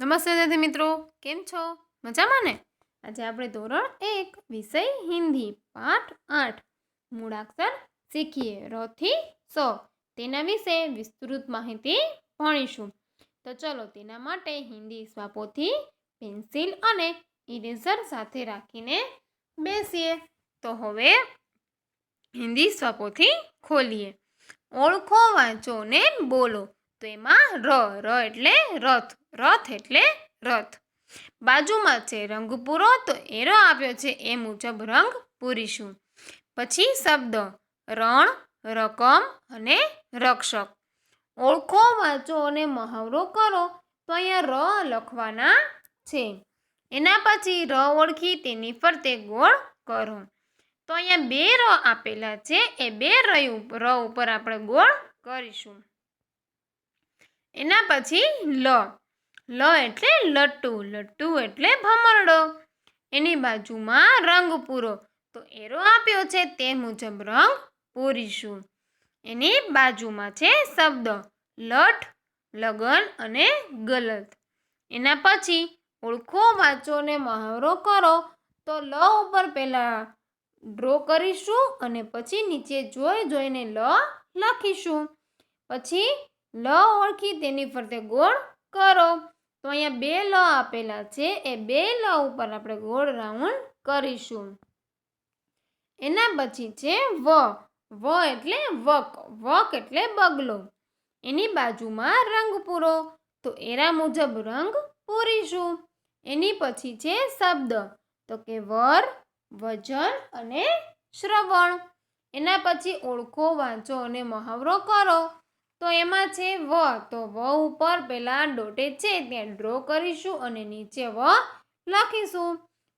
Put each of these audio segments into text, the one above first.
નમસ્તે વિદ્યાર્થી મિત્રો, કેમ છો? મજામાં ને? આજે આપણે ધોરણ એક, વિષય હિન્દી, પાઠ આઠ, મૂળાક્ષર શીખીએ. રથી સો. તેના વિશે વિસ્તૃત માહિતી ભણીશું. તો ચલો, તેના માટે હિન્દી સ્વાપોથી પેન્સિલ અને ઇરેઝર સાથે રાખીને બેસીએ. તો હવે હિન્દી સ્વાપોથી ખોલીએ. ઓળખો, વાંચો ને બોલો. તો એમાં ર ર એટલે રથ રથ એટલે રથ. બાજુમાં છે રંગ પૂરો તો એરો આપ્યો છે એ મુજબ રંગ પૂરીશું. પછી શબ્દ રણ, રકમ અને રક્ષક. ઓળખો, વાંચો અને મહાવરો કરો, તો અહીંયા ર લખવાના છે. એના પછી ર ઓળખી, તેની ફરતે ગોળ કરો. તો અહીંયા બે ર આપેલા છે, એ બે ર ઉપર આપણે ગોળ કરીશું. એના પછી લ. લ એટલે લટ્ટુ લટ્ટુ એટલે ભમરડો. એની બાજુમાં રંગ પૂરો. તો એરો આપ્યો છે તે મુજબ રંગ પૂરીશું. એની બાજુમાં છે શબ્દ લઠ, લગન અને ગલત. એના પછી ઓળખો, વાંચો ને મહાવરો કરો. તો લ ઉપર પહેલાં ડ્રો કરીશું અને પછી નીચે જોઈ જોઈને લ લખીશું. પછી લ ઓળખી તેની ફરતે ગોળ કરો. તો અહીંયા બે લ આપેલા છે. એ બે લ ઉપર આપણે ગોળ રાઉન્ડ કરીશું. એના પછી છે વ. વ એટલે વક. વક એટલે બગલો. એની બાજુમાં રંગ પૂરો. તો એના મુજબ રંગ પૂરીશું. એની પછી છે શબ્દ. તો કે વર, વજન અને શ્રવણ. એના પછી ઓળખો, વાંચો અને મહાવરો કરો. તો એમાં છે વ. તો વ ઉપર પેલા ડોટે છે, ત્યાં ડ્રો કરીશું અને નીચે વ લખીશું.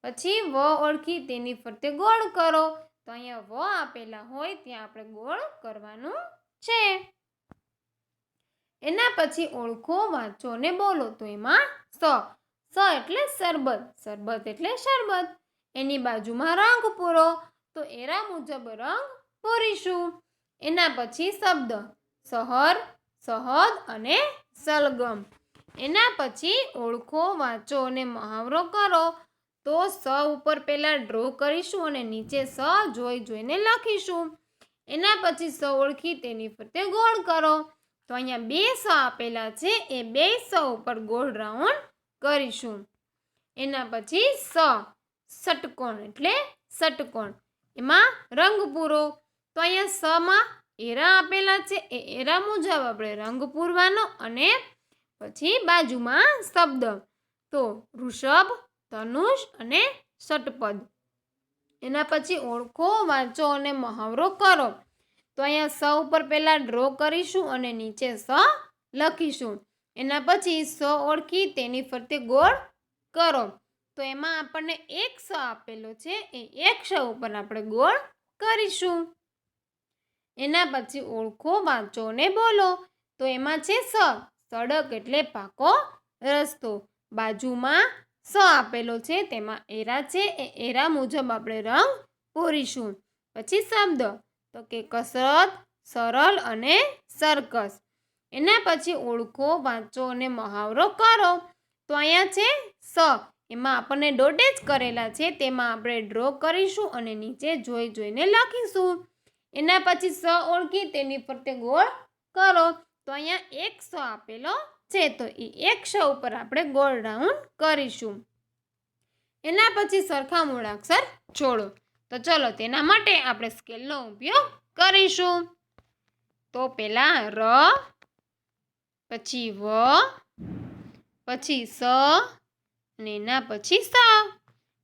પછી વ ઓળખી તેની ફરતે ગોળ કરો. તો અહીંયા વ આપેલા હોય ત્યાં આપણે ગોળ કરવાનું છે. એના પછી ઓળખો, વાંચો ને બોલો. તો એમાં સ. સ એટલે શરબત શરબત એટલે શરબત. એની બાજુમાં રંગ પૂરો. તો એરા મુજબ રંગ પૂરીશું. એના પછી શબ્દ. સહર, સહદ અને સલગમ. એના પછી ઓળખો, વાંચો અને મહાવરો કરો. તો સ ઉપર પહેલાં ડ્રો કરીશું અને નીચે સ જોઈ જોઈને લખીશું. એના પછી સ ઓળખી તેની ફરતે ગોળ કરો. તો અહીંયા બે સ આપેલા છે, એ બે સ ઉપર ગોળ રાઉન્ડ કરીશું. એના પછી સ ષટકોણ એટલે ષટકોણ એમાં રંગ પૂરો. તો અહીંયા સમાં એરા આપેલા છે. એ એરા મુજબ આપણે રંગ પૂરવાનો અને પછી બાજુમાં શબ્દ. તો ઋષભ, ધનુષ અને ષટપદ. એના પછી ઓળખો, વાંચો અને મહાવરો કરો. તો અહીંયા સ ઉપર પહેલાં ડ્રો કરીશું અને નીચે સ લખીશું. એના પછી સ ઓળખી, તેની ફરતે ગોળ કરો. તો એમાં આપણને એક સ આપેલો છે. એ એક સ ઉપર આપણે ગોળ કરીશું. એના પછી ઓળખો વાંચો ને બોલો. તો એમાં છે સ, સડક એટલે પાકો રસ્તો. બાજુમાં સ આપેલો છે, તેમાં એરા છે, એ એરા મુજબ આપણે રંગ પૂરીશું. પછી શબ્દ, તો કે કસરત, સરળ અને સરકસ એના પછી ઓળખો, વાંચો અને મહાવરો કરો. તો અહીંયા છે સ, એમાં આપણને ડોટેજ કરેલા છે, તેમાં આપણે ડ્રો કરીશું અને નીચે જોઈ જોઈને લખીશું. એના પછી સ ઓળખી તેની ફરતે ગોળ કરો. તો અહીંયા એક સ આપેલો છે. તો એ એક સ ઉપર આપણે ગોળ રાઉન્ડ કરીશું. એના પછી સરખા મૂળાક્ષર જોડો. તો ચલો તેના માટે આપણે સ્કેલનો ઉપયોગ કરીશું. તો પહેલાં ર, પછી વ, પછી સ, અને એના પછી સ.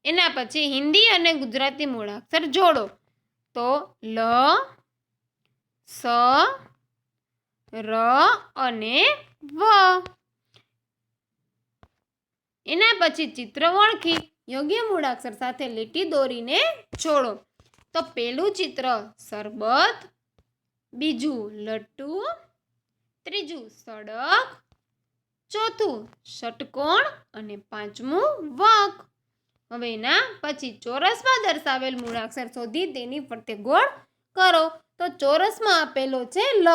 એના પછી હિન્દી અને ગુજરાતી મૂળાક્ષર જોડો. તો લ, સ, ર અને વ. એના પછી ચિત્ર ઓળખી. યોગ્ય મૂળાક્ષર સાથે લીટી દોરીને જોડો. તો પહેલું ચિત્ર સરબત, બીજું લટ્ટુ, ત્રીજું સડક, ચોથું ષટકોણ અને પાંચમું વક. હવે એના પછી ચોરસમાં દર્શાવેલ મૂળાક્ષર શોધી તેની ફરતે ગોળ કરો. તો ચોરસમાં આપેલો છે લ.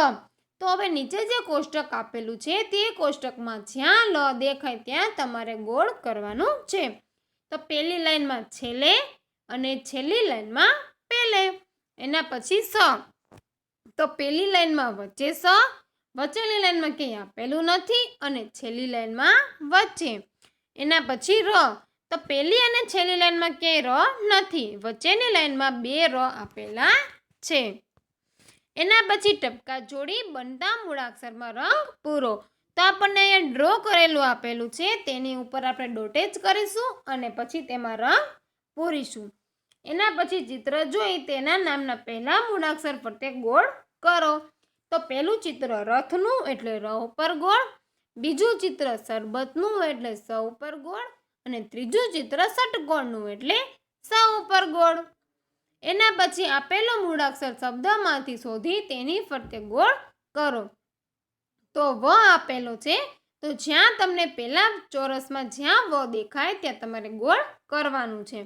તો હવે નીચે જે કોષ્ટક આપેલું છે તે કોષ્ટકમાં જ્યાં લ દેખાય ત્યાં તમારે ગોળ કરવાનું છે. તો પહેલી લાઈનમાં છેલ્લે અને છેલ્લી લાઈનમાં પહેલે. એના પછી સ. તો પહેલી લાઈનમાં વચ્ચે સ, વચ્ચેની લાઈનમાં ક્યાંય આપેલું નથી અને છેલ્લી લાઈનમાં વચ્ચે. એના પછી ર. તો પહેલી અને છેલ્લી લાઈનમાં ક્યાંય ર નથી. વચ્ચેની લાઈનમાં બે ર આપેલા છે. એના પછી ટપકા જોડી બનતા મૂળાક્ષરમાં રંગ પૂરો. તો આપણને અહીંયા ડ્રો કરેલું આપેલું છે. તેની ઉપર આપણે ડોટેજ કરીશું અને પછી તેમાં રંગ પૂરીશું. એના પછી ચિત્ર જોઈ તેના નામના પહેલા મૂળાક્ષર ફરતે ગોળ કરો. તો પહેલું ચિત્ર રથનું એટલે ર ઉપર ગોળ. બીજું ચિત્ર સરબતનું એટલે સ ઉપર ગોળ. અને ત્રીજું ચિત્ર ષટકોણનું એટલે સ ઉપર ગોળ. એના પછી આપેલો મૂળાક્ષર શબ્દમાંથી શોધી તેની ફરતે ગોળ કરો. તો વ આપેલો છે, તો જ્યાં તમને પહેલા ચોરસમાં જ્યાં વ દેખાય ત્યાં તમારે ગોળ કરવાનું છે.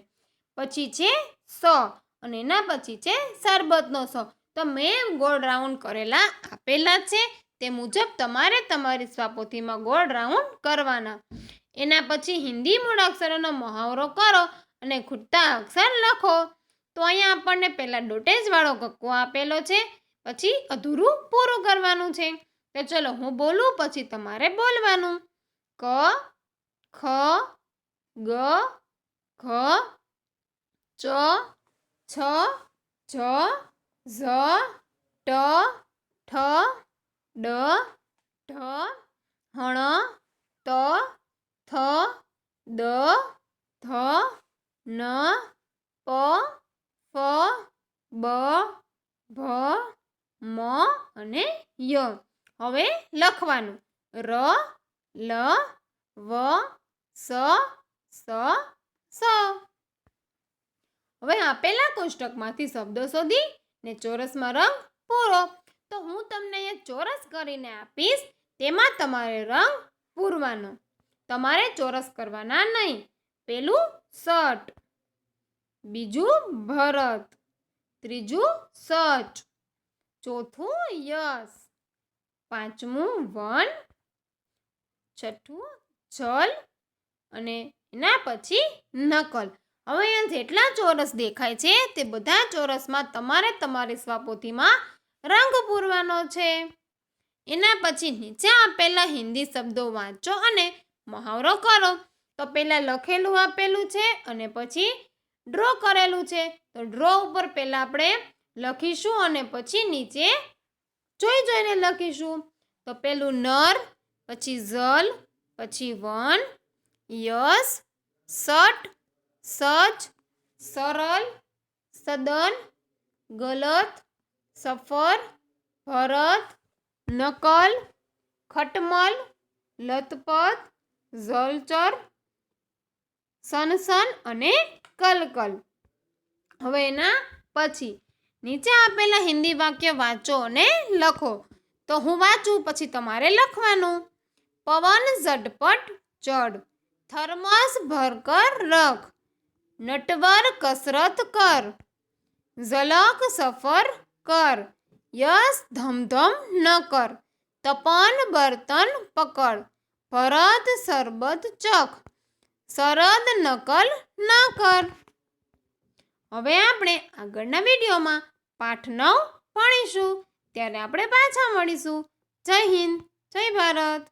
પછી છે સ અને એના પછી છે સરબતનો સ. તો મેં ગોળ રાઉન્ડ કરેલા આપેલા છે, તે મુજબ તમારે તમારી સ્વાપોથીમાં ગોળ રાઉન્ડ કરવાના. એના પછી હિન્દી મૂળાક્ષરોનો મહાવરો કરો અને ખૂટતા અક્ષર લખો. તો અહીંયા આપણને પહેલાં ડોટેજવાળો કક્કો આપેલો છે, પછી અધૂરું પૂરું કરવાનું છે. તો ચલો હું બોલું, પછી તમારે બોલવાનું. ક, ખ, ગ, ઘ, ચ, છ, જ, ઝ, ટ, ઠ, ડ, ઢ હણ ત દ, ધ, ન, પ, ફ, બ, ભ, મ અને ય. હવે લખવાનું. ર, લ, વ, સ સ સ. હવે આપેલા કોષ્ટકમાંથી શબ્દો શોધી ને ચોરસમાં રંગ પૂરો. તો હું તમને અહીંયા ચોરસ કરીને આપીશ. તેમાં તમારે રંગ પૂરવાનો. તમારે ચોરસ કરવાના નહીં. પેલું સટ બીજું ભરત, ત્રીજું સચ ચોથું યશ, પાંચમું વન, છઠ્ઠું જલ અને એના પછી નકલ. હવે અહીંયા જેટલા ચોરસ દેખાય છે તે બધા ચોરસમાં તમારે તમારી સ્વાપોથીમાં રંગ પૂરવાનો છે. એના પછી નીચે આપેલા હિન્દી શબ્દો વાંચો અને મહાવરો કરો. તો પહેલાં લખેલું આપેલું છે અને પછી ડ્રો કરેલું છે. તો ડ્રો ઉપર પહેલાં આપણે લખીશું અને પછી નીચે જોઈ જોઈને લખીશું. તો પેલું નર, પછી ઝલ, પછી વન યસ સટ સચ સરળ, સદન, ગલત, સફર, ભરત, નકલ, ખટમલ, લથપથ ઝલચર, સનસન અને કલકલ. હવે એના પછી નીચે આપેલા હિન્દી વાક્ય વાંચો અને લખો. તો હું વાંચું, પછી તમારે લખવાનું. પવન ઝટપટ ચડ થર્મસ ભરકર રખ. નટવર કસરત કર. ઝલક સફર કર. યશ ધમધમ ન કર. તપન બર્તન પકડ. ભરત સરબત ચખ, સરદ નકલ ન કર. હવે આપણે આગળના વિડીયોમાં પાઠ નવ ભણીશું. ત્યારે આપણે પાછા મળીશું. જય હિન્દ, જય ભારત.